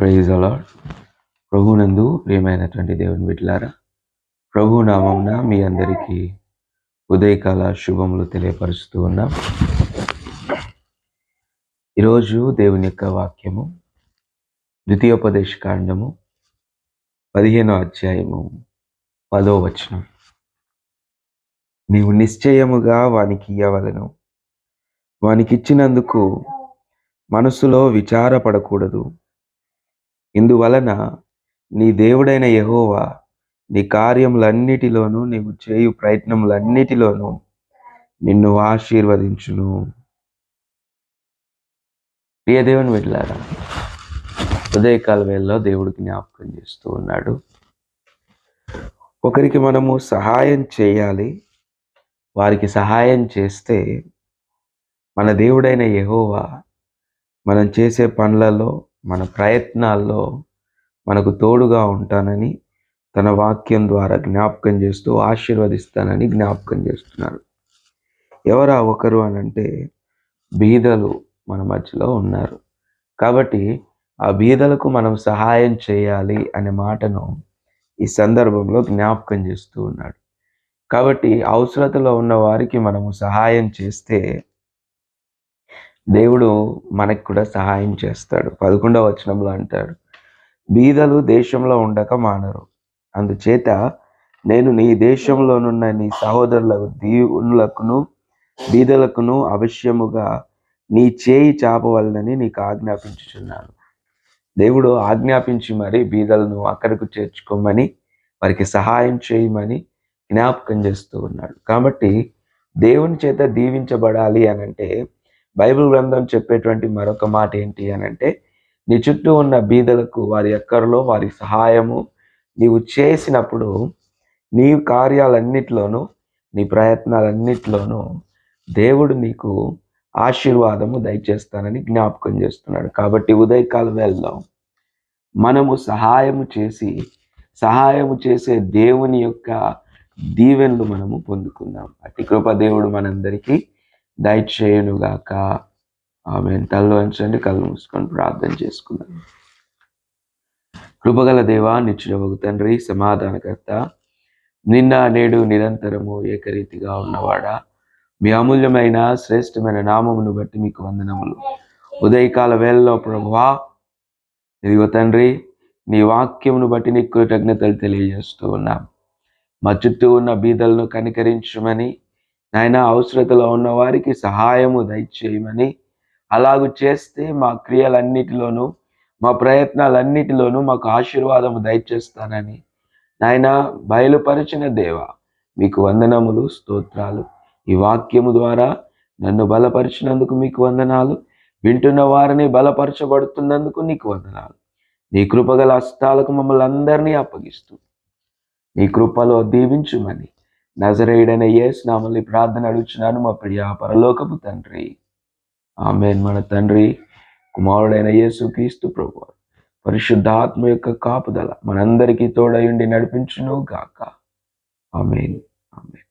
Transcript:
Praise అలాడ్ ప్రభునందు ప్రియమైనటువంటి దేవుని బిడ్డలారా ప్రభు నామంన మీ అందరికీ ఉదయకాల శుభములు తెలియపరుస్తూ ఉన్నాం. ఈరోజు దేవుని యొక్క వాక్యము ద్వితీయోపదేశ కాండము పదిహేనో అధ్యాయము పదో వచనం. నీవు నిశ్చయముగా వానికి ఇయ్యవలను. వానికిచ్చినందుకు మనసులో విచారపడకూడదు. ఇందువలన నీ దేవుడైన యహోవా నీ కార్యములన్నిటిలోనూ నీవు చేయు ప్రయత్నములన్నిటిలోనూ నిన్ను ఆశీర్వదించును. ప్రియ దేవుని వెళ్ళారా ఉదయకాల వేళలో దేవుడు జ్ఞాపకం చేస్తూ ఉన్నాడు. ఒకరికి మనము సహాయం చేయాలి వారికి సహాయం చేస్తే మన దేవుడైన యహోవా మనం చేసే పనులలో మన ప్రయత్నాల్లో మనకు తోడుగా ఉంటానని తన వాక్యం ద్వారా జ్ఞాపకం చేస్తూ ఆశీర్వదిస్తానని జ్ఞాపకం చేస్తున్నారు. ఎవరా ఒకరు అని అంటే బీదలు మన మధ్యలో ఉన్నారు. కాబట్టి ఆ బీదలకు మనం సహాయం చేయాలి అనే మాటను ఈ సందర్భంలో జ్ఞాపకం చేస్తూ ఉన్నాడు. కాబట్టి అవసరతలో ఉన్న వారికి మనము సహాయం చేస్తే దేవుడు మనకు కూడా సహాయం చేస్తాడు. పదకొండవ వచనంలో అంటాడు బీదలు దేశంలో ఉండక మానరు. అందుచేత నేను నీ దేశంలోనున్న నీ సహోదరులకు దీవులకును బీదలకును అవశ్యముగా నీ చేయి చాపవలనని నీకు ఆజ్ఞాపించుచున్నాను. దేవుడు ఆజ్ఞాపించి మరి బీదలను అక్కడికి చేర్చుకోమని వారికి సహాయం చేయమని జ్ఞాపకం చేస్తూ ఉన్నాడు. కాబట్టి దేవుని చేత దీవించబడాలి అని అంటే బైబిల్ గ్రంథం చెప్పేటువంటి మరొక మాట ఏంటి అని అంటే నీ చుట్టూ ఉన్న బీదలకు వారి ఎక్కడలో వారి సహాయము నీవు చేసినప్పుడు నీ కార్యాలన్నిటిలోనూ నీ ప్రయత్నాలన్నిటిలోనూ దేవుడు నీకు ఆశీర్వాదము దయచేస్తానని జ్ఞాపకం చేస్తున్నాడు. కాబట్టి ఉదయకాల వేళలో మనము సహాయము చేసి సహాయము చేసే దేవుని యొక్క దీవెనలు మనము పొందుకుందాం. అతి కృప దేవుడు మనందరికీ దయచేయునుగాక. ఆమె తల్లు అంచండి కళ్ళు మూసుకొని ప్రార్థన చేసుకుందాం. కృపగల దేవా నిత్యుడవగు తండ్రి సమాధానకర్త నిన్న నేడు నిరంతరము ఏకరీతిగా ఉన్నవాడా. మీ అమూల్యమైన శ్రేష్టమైన నామమును బట్టి మీకు వందనములు. ఉదయకాల వేళలో ప్రభువా ఇదిగో తండ్రి నీ వాక్యమును బట్టి నీకు కృతజ్ఞతలు తెలియజేస్తూ ఉన్నాం. మా చుట్టూ ఉన్న బీదలను కనికరించమని నాయన అవసరతలో ఉన్న వారికి సహాయము దయచేయమని అలాగూ చేస్తే మా క్రియలన్నిటిలోనూ మా ప్రయత్నాలన్నిటిలోనూ మాకు ఆశీర్వాదము దయచేస్తానని నాయన బయలుపరిచిన దేవ మీకు వందనములు స్తోత్రాలు. ఈ వాక్యము ద్వారా నన్ను బలపరిచినందుకు మీకు వందనాలు. వింటున్న వారిని బలపరచబడుతున్నందుకు నీకు వందనాలు. నీ కృపగల హస్తాలకు మమ్మల్ని అందరినీ అప్పగిస్తూ నీ కృపలో దీవించుమని. నజరేయుడైన యేసు నామల్ని ప్రార్థన అడుగుచున్నాను మా ప్రియ పరలోకపు తండ్రి. ఆమెన్. మన తండ్రి కుమారుడైన యేసు క్రీస్తు ప్రభు పరిశుద్ధాత్మ యొక్క కాపుదల మనందరికీ తోడయుండి నడిపించును గాక ఆమెన్. ఆమెన్.